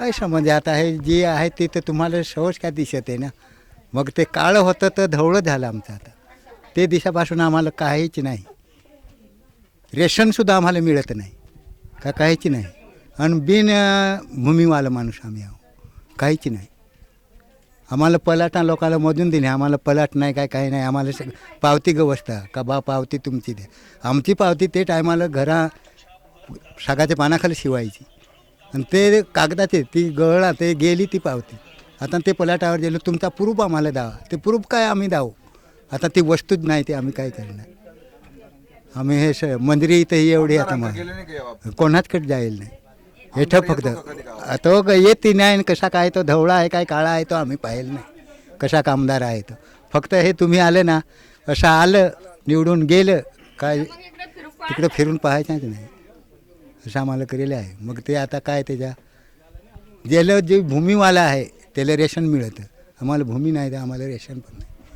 काय समज आता हे जे आहे ते तर तुम्हाला सहज काय दिसत आहे ना? मग ते काळं होतं तर धवळं झालं आमचं आता. ते दिवसापासून आम्हाला काहीच नाही. रेशनसुद्धा आम्हाला मिळत नाही. का काहीच नाही. आणि बिन भूमीवाला माणूस आम्ही आहो. काहीच नाही. आम्हाला पलाटा लोकांना मधून दिले आम्हाला पलाट नाही काय काही नाही. आम्हाला सग पावती गवसता. का बा पावती तुमची द्या आमची पावती ते टायमाला घरा सागाच्या पानाखाली शिवायची. आणि ते कागदाचे ती गळा ते गेली ती पावती. आता ते पलाटावर गेलो तुमचा प्रूफ आम्हाला द्यावा. ते प्रूफ काय आम्ही दावू आता ती वस्तूच नाही ते आम्ही काय करणार? आम्ही हे स मंदिरी इथं एवढी आता मग. कोणाचकडे जाईल नाही. हेठं फक्त. तो ग- येते नाही आणि कसा काय तो धवळा आहे काय काळा आहे तो आम्ही पाहिलं नाही. कसा कामदार आहे तो. फक्त हे तुम्ही आले ना असं आलं निवडून गेलं काय तिकडे फिरून पाहायचंच नाही. असं आम्हाला केलेलं आहे. मग ते आता काय त्याच्या? ज्याला जे भूमीवाला आहे त्याला रेशन मिळतं. आम्हाला भूमी नाही तर आम्हाला रेशन पण नाही.